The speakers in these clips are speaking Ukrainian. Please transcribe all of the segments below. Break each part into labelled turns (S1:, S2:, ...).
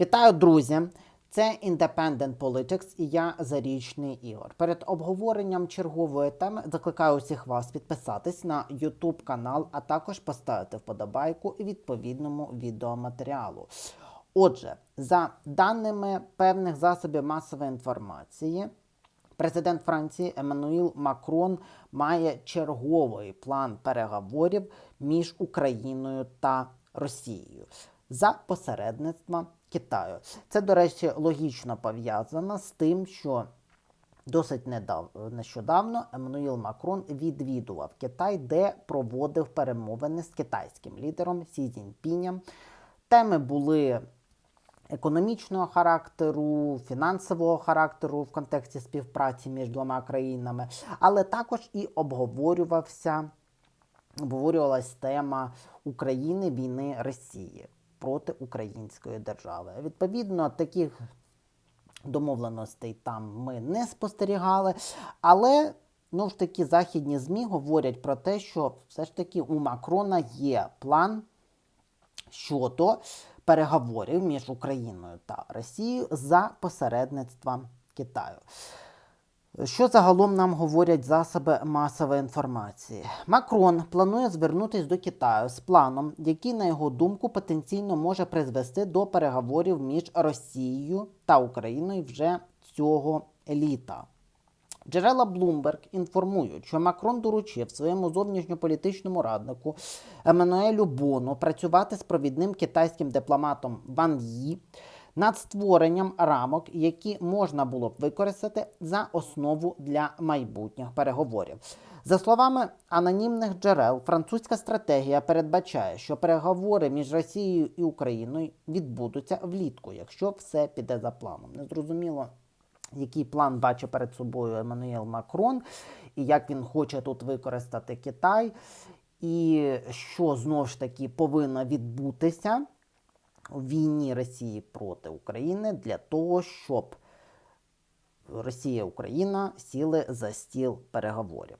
S1: Вітаю, друзі! Це Independent Politics і я Зарічний Ігор. Перед обговоренням чергової теми закликаю усіх вас підписатись на YouTube канал, а також поставити вподобайку відповідному відеоматеріалу. Отже, за даними певних засобів масової інформації, Президент Франції Еммануїл Макрон має черговий план переговорів між Україною та Росією за посередництва Китаю. Це, до речі, логічно пов'язано з тим, що досить недав... нещодавно Еммануїл Макрон відвідував Китай, де проводив перемовини з китайським лідером Сі Цзіньпінем. Теми були економічного характеру, фінансового характеру в контексті співпраці між двома країнами, але також і обговорювався, обговорювалась тема України війни Росії проти української держави. Відповідно, таких домовленостей там ми не спостерігали, але ну ж таки західні ЗМІ говорять про те, що все ж таки у Макрона є план щодо переговорів між Україною та Росією за посередництва Китаю. Що загалом нам говорять засоби масової інформації? Макрон планує звернутися до Китаю з планом, який, на його думку, потенційно може призвести до переговорів між Росією та Україною вже цього літа. Джерела Bloomberg інформують, що Макрон доручив своєму зовнішньополітичному раднику Еммануелю Бону працювати з провідним китайським дипломатом Ван Ї над створенням рамок, які можна було б використати за основу для майбутніх переговорів. За словами анонімних джерел, французька стратегія передбачає, що переговори між Росією і Україною відбудуться влітку, якщо все піде за планом. Незрозуміло який план бачить перед собою Еммануел Макрон, і як він хоче тут використати Китай, і що знову ж таки повинно відбутися війні Росії проти України для того, щоб Росія і Україна сіли за стіл переговорів.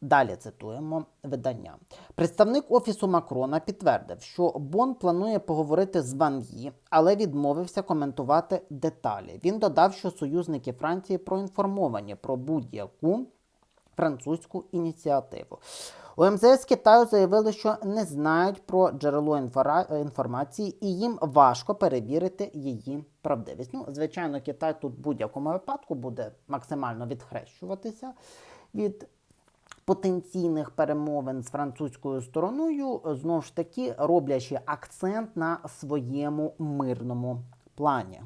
S1: Далі цитуємо видання. Представник офісу Макрона підтвердив, що Бон планує поговорити з Ван Ї, але відмовився коментувати деталі. Він додав, що союзники Франції проінформовані про будь-яку французьку ініціативу. У МЗС Китаю заявили, що не знають про джерело інформації і їм важко перевірити її правдивість. Ну, звичайно, Китай тут в будь-якому випадку буде максимально відхрещуватися від потенційних перемовин з французькою стороною, знову ж таки роблячи акцент на своєму мирному плані.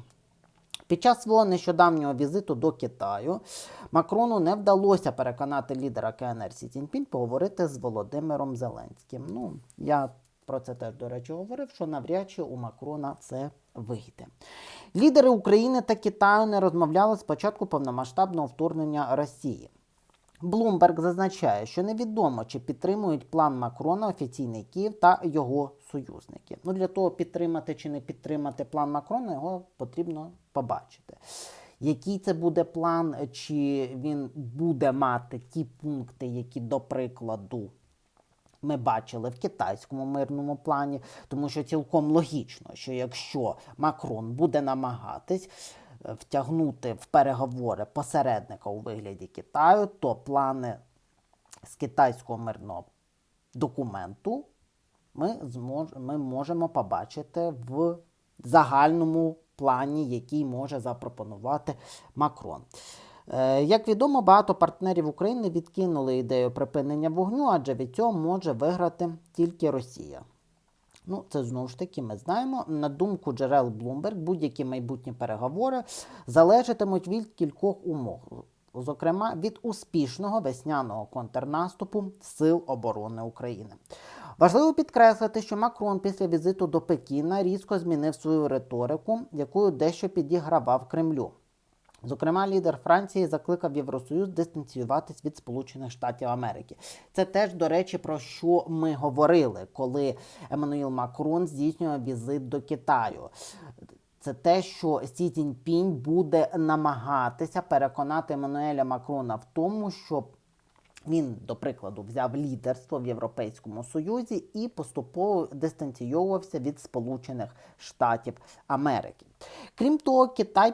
S1: Під час свого нещодавнього візиту до Китаю Макрону не вдалося переконати лідера КНР Сі Ціньпінь поговорити з Володимиром Зеленським. Ну, я про це теж, до речі, говорив, що навряд чи у Макрона це вийде. Лідери України та Китаю не розмовляли з початку повномасштабного вторгнення Росії. Блумберг зазначає, що невідомо, чи підтримують план Макрона офіційний Київ та його союзники. Ну для того підтримати чи не підтримати план Макрона, його потрібно побачити. Який це буде план, чи він буде мати ті пункти, які, до прикладу, ми бачили в китайському мирному плані, тому що цілком логічно, що якщо Макрон буде намагатись втягнути в переговори посередника у вигляді Китаю, то плани з китайського мирного документу ми, змож, ми можемо побачити в загальному плані, який може запропонувати Макрон. Е, Як відомо, багато партнерів України відкинули ідею припинення вогню, адже від цього може виграти тільки Росія. Ну, це знову ж таки ми знаємо. На думку джерел Bloomberg, будь-які майбутні переговори залежатимуть від кількох умов, зокрема від успішного весняного контрнаступу Сил оборони України. Важливо підкреслити, що Макрон після візиту до Пекіна різко змінив свою риторику, якою дещо підігравав Кремлю. Зокрема, лідер Франції закликав Євросоюз дистанціюватись від Сполучених Штатів Америки. Це теж, до речі, про що ми говорили, коли Еммануїл Макрон здійснював візит до Китаю. Це те, що Сі Цзіньпінь буде намагатися переконати Еммануеля Макрона в тому, щоб Він, до прикладу, взяв лідерство в Європейському Союзі і поступово дистанційовувався від Сполучених Штатів Америки. Крім того, Китай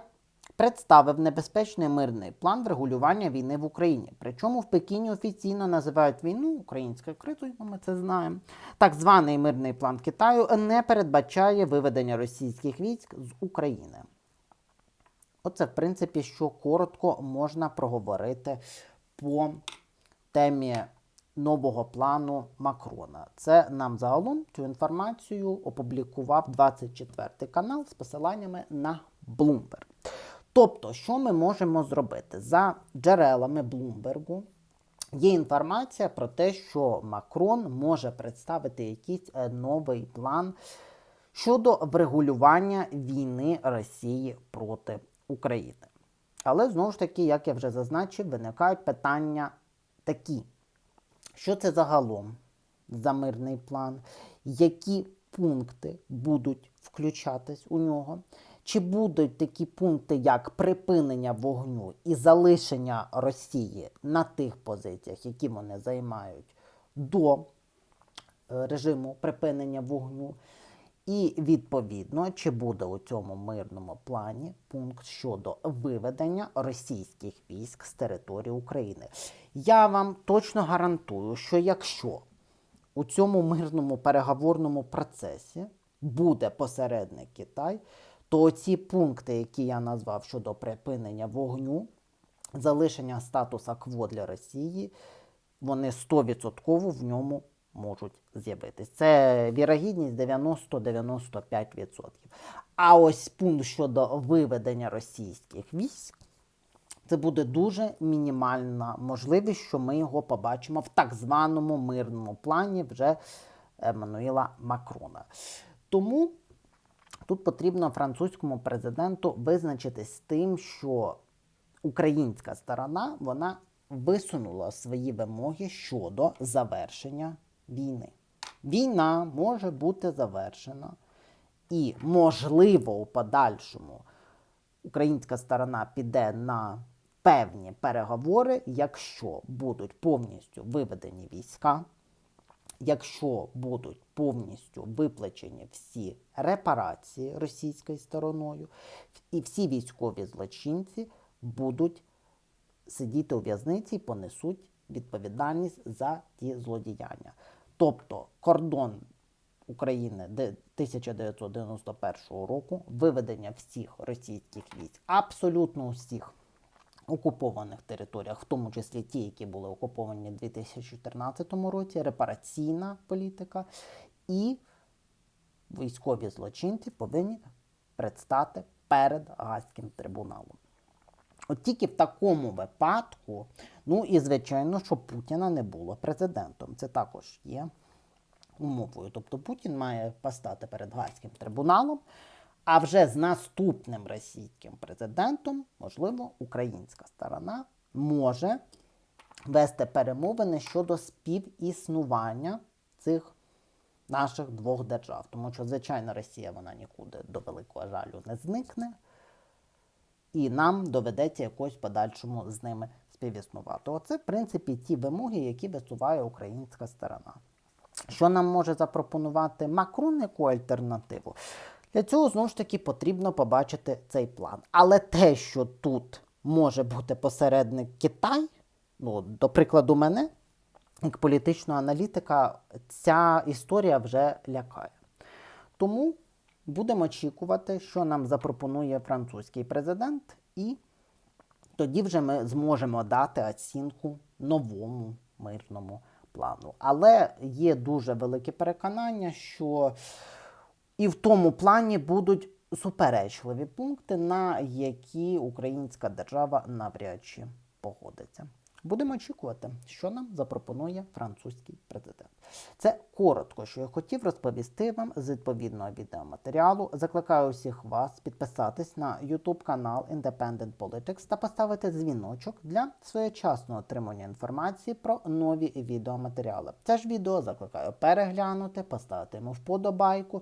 S1: представив небезпечний мирний план врегулювання війни в Україні. Причому в Пекіні офіційно називають війну українською кризою, ми це знаємо. Так званий мирний план Китаю не передбачає виведення російських військ з України. Оце, в принципі, що коротко можна проговорити по темі нового плану Макрона. Це нам загалом цю інформацію опублікував 24 канал з посиланнями на Bloomberg. Тобто, що ми можемо зробити? За джерелами Блумбергу є інформація про те, що Макрон може представити якийсь е, новий план щодо врегулювання війни Росії проти України. Але знову ж таки, як я вже зазначив, виникають питання такі: що це загалом за мирний план, які пункти будуть включатись у нього? Чи будуть такі пункти, як припинення вогню і залишення Росії на тих позиціях, які вони займають до е, режиму припинення вогню? І відповідно, чи буде у цьому мирному плані пункт щодо виведення російських військ з території України? Я вам точно гарантую, що якщо у цьому мирному переговорному процесі буде посередник Китай, то ці пункти, які я назвав щодо припинення вогню, залишення статуса КВО для Росії, вони 100% в ньому можуть з'явитись. Це вірогідність 90-95%. А ось пункт щодо виведення російських військ. Це буде дуже мінімальна можливість, що ми його побачимо в так званому мирному плані вже Еммануїла Макрона. Тому тут потрібно французькому президенту визначитись з тим, що українська сторона вона висунула свої вимоги щодо завершення війни. Війна може бути завершена, і, можливо, у подальшому українська сторона піде на певні переговори, якщо будуть повністю виведені війська, якщо будуть повністю виплачені всі репарації російською стороною, і всі військові злочинці будуть сидіти у в'язниці і понесуть відповідальність за ті злодіяння. Тобто кордон України 1991 року, виведення всіх російських військ, абсолютно всіх окупованих територіях, в тому числі ті, які були окуповані у 2014 році, репараційна політика і військові злочинці повинні предстати перед Гаазьким трибуналом. От тільки в такому випадку, ну і звичайно, що Путіна не було президентом. Це також є умовою. Тобто Путін має постати перед Гаазьким трибуналом, а вже з наступним російським президентом, можливо, українська сторона може вести перемовини щодо співіснування цих наших двох держав. Тому що, звичайно, Росія вона нікуди до великого жалю не зникне і нам доведеться якось подальшому з ними співіснувати. Оце, в принципі, ті вимоги, які висуває українська сторона. Що нам може запропонувати Макрон яку альтернативу? Для цього знову ж таки потрібно побачити цей план. Але те, що тут може бути посередник Китай, ну, до прикладу, мене, як політичного аналітика, ця історія вже лякає. Тому Будемо очікувати, що нам запропонує французький президент, і тоді вже ми зможемо дати оцінку новому мирному плану. Але є дуже велике переконання, що і в тому плані будуть суперечливі пункти, на які українська держава навряд чи погодиться. Будемо очікувати, що нам запропонує французький президент. Це коротко, що я хотів розповісти вам з відповідного відеоматеріалу. Закликаю всіх вас підписатись на YouTube канал Independent Politics та поставити дзвіночок для своєчасного отримання інформації про нові відеоматеріали. Це ж відео закликаю переглянути, поставити йому вподобайку,